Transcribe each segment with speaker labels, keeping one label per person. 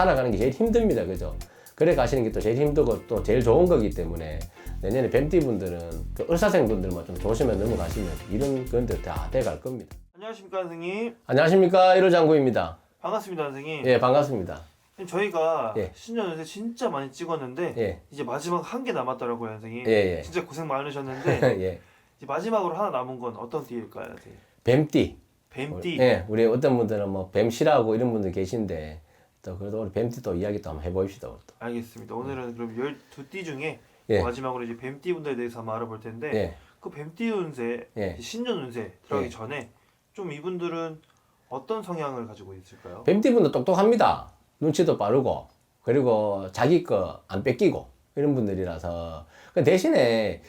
Speaker 1: 살아가는 게 제일 힘듭니다. 그죠? 그래 가시는 게 또 제일 힘들고 또 제일 좋은 거기 때문에 내년에 뱀띠 분들은 그 을사생 분들만 좀 조심해 넘어가시면 이런 건들 다 돼갈 겁니다.
Speaker 2: 안녕하십니까 선생님
Speaker 1: 안녕하십니까 1호 장구입니다.
Speaker 2: 반갑습니다 선생님
Speaker 1: 예 반갑습니다.
Speaker 2: 저희가
Speaker 1: 예.
Speaker 2: 신년 연세 진짜 많이 찍었는데
Speaker 1: 예
Speaker 2: 이제 마지막 한 개 남았더라고요 선생님
Speaker 1: 예, 예.
Speaker 2: 진짜 고생 많으셨는데
Speaker 1: 예.
Speaker 2: 이제 마지막으로 하나 남은 건 어떤 띠일까요 선생님?
Speaker 1: 뱀띠.
Speaker 2: 뱀띠
Speaker 1: 예, 우리 어떤 분들은 뭐뱀 싫어하고 이런 분들 계신데 또 그래도 우리 뱀띠 또 이야기 또 한번 해보십시다. 우리 또.
Speaker 2: 알겠습니다 오늘은 그럼 12띠 중에
Speaker 1: 예.
Speaker 2: 마지막으로 이제 뱀띠 분들에 대해서 한번 알아볼 텐데
Speaker 1: 예.
Speaker 2: 그 뱀띠 운세
Speaker 1: 예.
Speaker 2: 신년 운세 들어가기
Speaker 1: 예.
Speaker 2: 전에 좀 이분들은 어떤 성향을 가지고 있을까요?
Speaker 1: 뱀띠 분도 똑똑합니다. 눈치도 빠르고 그리고 자기 거 안 뺏기고 이런 분들이라서 그 대신에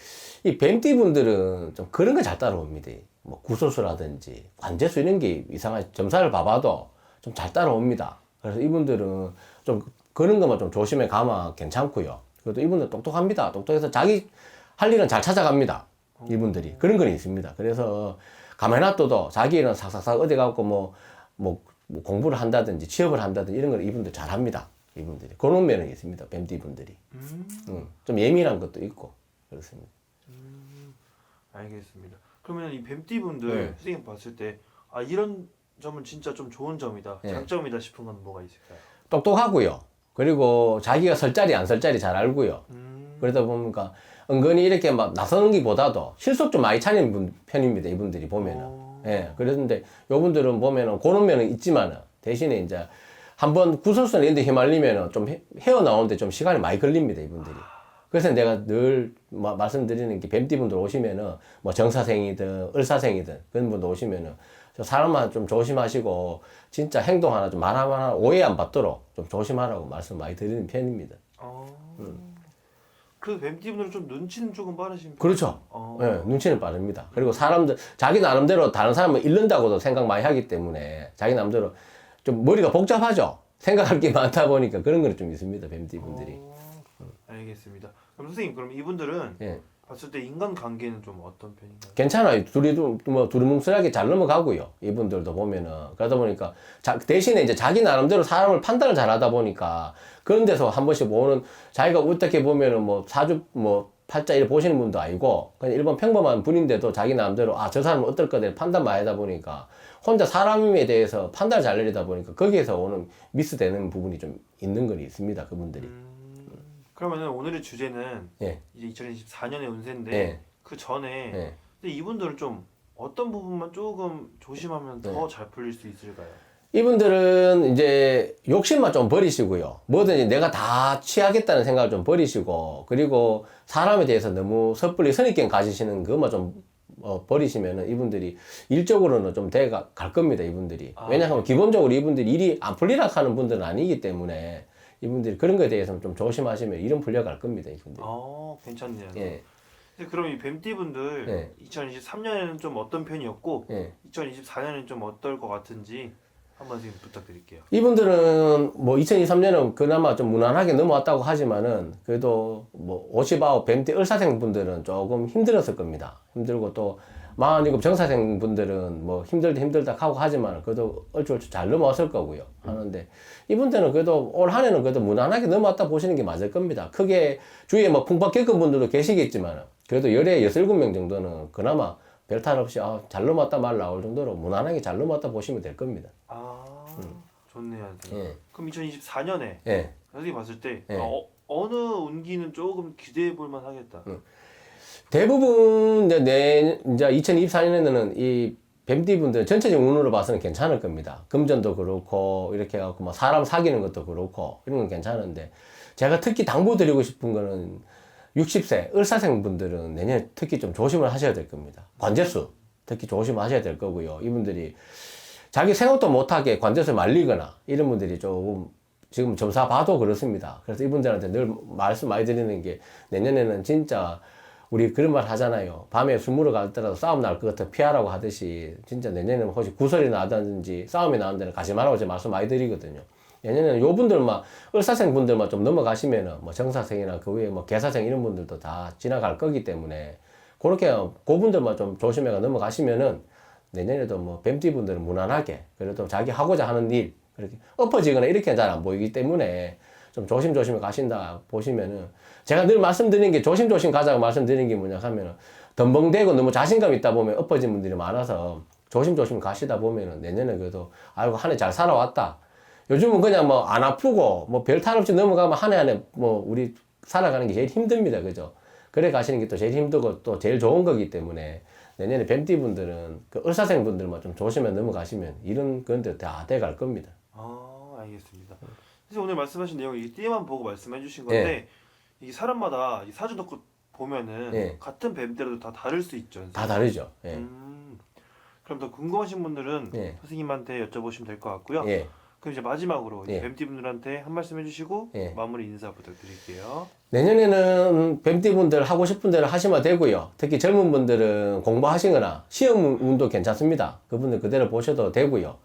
Speaker 1: 이 뱀띠 분들은 좀 그런 거잘 따라옵니다. 뭐 구설수라든지 관제수 이런 게 이상한 점사를 봐봐도 좀 잘 따라옵니다. 그래서 이분들은 좀 그런 것만 좀 조심해 가면 괜찮고요. 그래도 이분들 똑똑합니다. 똑똑해서 자기 할 일은 잘 찾아갑니다. 이분들이 그런 건 있습니다. 그래서 가만히 놔둬도 자기 일은 싹싹싹 어디 가고 뭐, 뭐, 뭐 공부를 한다든지 취업을 한다든지 이런 걸 이분들 잘 합니다. 이분들이 그런 면은 있습니다. 뱀띠 분들이
Speaker 2: 음
Speaker 1: 음, 좀 예민한 것도 있고 그렇습니다.
Speaker 2: 알겠습니다 그러면 이 뱀띠 분들
Speaker 1: 네.
Speaker 2: 선생님 봤을 때 아 이런 점은 진짜 좀 좋은 점이다
Speaker 1: 네.
Speaker 2: 장점이다 싶은 건 뭐가 있을까요?
Speaker 1: 똑똑하고요. 그리고 자기가 설 자리 안 설 자리 잘 알고요.
Speaker 2: 음
Speaker 1: 그러다 보니까 은근히 이렇게 막 나서는 기보다도 실속 좀 많이 차리는 분, 편입니다. 이분들이 보면은.
Speaker 2: 어.
Speaker 1: 예. 그런데 요분들은 보면은 그런 면은 있지만은 대신에 이제 한번 구설수나 이런 데 휘말리면은 좀 헤- 헤어나오는데 좀 시간이 많이 걸립니다. 이분들이. 그래서 내가 늘 마- 말씀드리는 게 뱀띠 분들 오시면은 뭐 정사생이든 을사생이든 그런 분들 오시면은 저 사람만 좀 조심하시고 진짜 행동 하나 좀말 하나 오해 안 받도록 좀 조심하라고 말씀 많이 드리는 편입니다.
Speaker 2: 어. 그 뱀띠 분들은 좀 눈치는 조금 빠르신 편.
Speaker 1: 그렇죠.
Speaker 2: 어.
Speaker 1: 예, 눈치는 빠릅니다. 그리고 사람들, 자기 나름대로 다른 사람을 잃는다고도 생각 많이 하기 때문에 자기 나름대로 좀 머리가 복잡하죠. 생각할 게 많다 보니까 그런 거는 좀 있습니다. 뱀띠 분들이.
Speaker 2: 어. 알겠습니다. 그럼 선생님 그럼 이분들은
Speaker 1: 예.
Speaker 2: 봤을 때 인간 관계는 좀 어떤 편인가요?
Speaker 1: 괜찮아요. 둘이 좀, 뭐, 두루뭉술하게 잘 넘어가고요. 이분들도 보면은. 그러다 보니까, 자, 대신에 이제 자기 나름대로 사람을 판단을 잘 하다 보니까, 그런 데서 한 번씩 보는, 자기가 어떻게 보면은 뭐, 사주, 뭐, 팔자 이렇게 보시는 분도 아니고, 그냥 일반 평범한 분인데도 자기 나름대로, 아, 저 사람은 어떨 거대 판단 많이 하다 보니까, 혼자 사람에 대해서 판단을 잘 내리다 보니까, 거기에서 오는 미스되는 부분이 좀 있는 건 있습니다. 그분들이.
Speaker 2: 음, 그러면은 오늘의 주제는
Speaker 1: 예.
Speaker 2: 이제 2024년의 운세인데
Speaker 1: 예.
Speaker 2: 그 전에
Speaker 1: 예.
Speaker 2: 근데 이분들은 좀 어떤 부분만 조금 조심하면
Speaker 1: 네.
Speaker 2: 더잘 풀릴 수 있을까요?
Speaker 1: 이분들은 이제 욕심만 좀 버리시고요. 뭐든지 내가 다 취하겠다는 생각을 좀 버리시고, 그리고 사람에 대해서 너무 섣불리 선입견 가지시는 그것만 좀 어, 버리시면은 이분들이 일적으로는 좀 돼가 갈 겁니다, 이분들이.
Speaker 2: 아.
Speaker 1: 왜냐하면 기본적으로 이분들이 일이 안 풀리라 하는 분들은 아니기 때문에 이분들이 그런 거에 대해서는 좀 조심하시면 일은 풀려갈 겁니다, 이분들이.
Speaker 2: 어 괜찮네요.
Speaker 1: 예,
Speaker 2: 근데 그럼 이 뱀띠 분들
Speaker 1: 예.
Speaker 2: 2023년에는 좀 어떤 편이었고
Speaker 1: 예.
Speaker 2: 2024년에는 좀 어떨 것 같은지 한번 지금 부탁드릴게요.
Speaker 1: 이분들은 뭐 2023년은 그나마 좀 무난하게 넘어왔다고 하지만은 그래도 뭐 59, 뱀띠 을사생 분들은 조금 힘들었을 겁니다. 힘들고 또 47 정사생 분들은 뭐 힘들다 힘들다 하고 하지만 그래도 얼추얼추 잘 넘어왔을 거고요. 하는데 이분들은 그래도 올 한 해는 그래도 무난하게 넘어왔다 보시는 게 맞을 겁니다. 크게 주위에 뭐 풍파 겪은 분들도 계시겠지만 그래도 열에 여섯 일곱 명 정도는 그나마 별 탈 없이 아, 잘 넘어왔다 말 나올 정도로 무난하게 잘 넘어왔다 보시면 될 겁니다.
Speaker 2: 아 좋네요. 선생님.
Speaker 1: 예.
Speaker 2: 그럼 2024년에
Speaker 1: 예.
Speaker 2: 선생님 봤을 때
Speaker 1: 예.
Speaker 2: 어, 어느 운기는 조금 기대해 볼 만하겠다.
Speaker 1: 대부분 이제 내 이제 2024년에는 이 뱀띠 분들 전체적인 운으로 봐서는 괜찮을 겁니다. 금전도 그렇고 이렇게 해갖고 뭐 사람 사귀는 것도 그렇고 이런 건 괜찮은데 제가 특히 당부드리고 싶은 거는 60세 을사생 분들은 내년에 특히 좀 조심을 하셔야 될 겁니다. 관제수 특히 조심하셔야 될 거고요. 이분들이 자기 생각도 못하게 관제수 말리거나 이런 분들이 조금 지금 점사 봐도 그렇습니다. 그래서 이분들한테 늘 말씀 많이 드리는 게 내년에는 진짜 우리 그런 말 하잖아요. 밤에 술 먹으러 갈때라도 싸움 날 것 같아 피하라고 하듯이 진짜 내년에는 혹시 구설이 나다든지 싸움이 나는 데는 가지 말라고 제가 말씀 많이 드리거든요. 내년에는 요 분들만 을사생 분들만 좀 넘어가시면은 뭐 정사생이나 그 위에 뭐 개사생 이런 분들도 다 지나갈 거기 때문에 그렇게 그 분들만 좀 조심해가 넘어가시면은 내년에도 뭐 뱀띠 분들은 무난하게 그래도 자기 하고자 하는 일 그렇게 엎어지거나 이렇게 잘 안 보이기 때문에 좀 조심조심 가신다 보시면은 제가 늘 말씀드리는 게 조심조심 가자고 말씀드리는 게 뭐냐 하면은 덤벙대고 너무 자신감 있다 보면 엎어진 분들이 많아서 조심조심 가시다 보면은 내년에 그래도 아이고 한 해 잘 살아왔다. 요즘은 그냥 뭐 안 아프고 뭐 별 탈 없이 넘어가면 한 해 한 해 뭐 우리 살아가는 게 제일 힘듭니다. 그죠? 그래 가시는 게 또 제일 힘들고 또 제일 좋은 거기 때문에 내년에 뱀띠 분들은 그 을사생 분들만 좀 조심해 넘어가시면 이런 건데 다 돼갈 겁니다.
Speaker 2: 아 알겠습니다. 사실 오늘 말씀하신 내용이 이 띠만 보고 말씀해 주신 건데 이게 사람마다 이 사주 놓고 보면은
Speaker 1: 예.
Speaker 2: 같은 뱀대로도 다 다를 수 있죠.
Speaker 1: 다 다르죠. 예.
Speaker 2: 음, 그럼 더 궁금하신 분들은
Speaker 1: 예.
Speaker 2: 선생님한테 여쭤보시면 될 것 같고요.
Speaker 1: 예.
Speaker 2: 그럼 이제 마지막으로
Speaker 1: 예.
Speaker 2: 뱀띠 분들한테 한 말씀 해주시고
Speaker 1: 예.
Speaker 2: 마무리 인사 부탁드릴게요.
Speaker 1: 내년에는 뱀띠 분들 하고 싶은 대로 하시면 되고요. 특히 젊은 분들은 공부하시거나 시험 운도 괜찮습니다. 그분들 그대로 보셔도 되고요.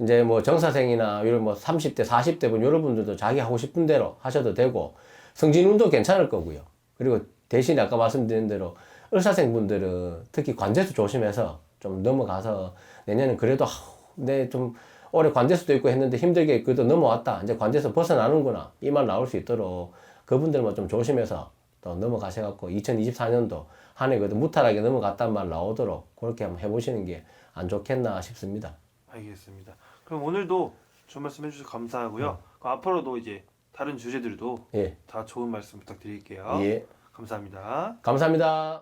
Speaker 1: 이제 뭐 정사생이나 이런 뭐 30대, 40대 분 여러분들도 자기 하고 싶은 대로 하셔도 되고 성진 운도 괜찮을 거고요. 그리고 대신에 아까 말씀드린 대로 을사생 분들은 특히 관제수 조심해서 좀 넘어가서 내년은 그래도 내좀 올해 관제수도 있고 했는데 힘들게 그래도 넘어왔다. 이제 관제수 벗어나는구나. 이 말 나올 수 있도록 그분들만 좀 조심해서 또 넘어가셔갖고 2024년도 한 해 그래도 무탈하게 넘어갔단 말 나오도록 그렇게 한번 해보시는 게 안 좋겠나 싶습니다.
Speaker 2: 알겠습니다. 그럼 오늘도 좋은 말씀 해주셔서 감사하고요. 그럼 앞으로도 이제 다른 주제들도
Speaker 1: 예.
Speaker 2: 다 좋은 말씀 부탁드릴게요.
Speaker 1: 예.
Speaker 2: 감사합니다.
Speaker 1: 감사합니다.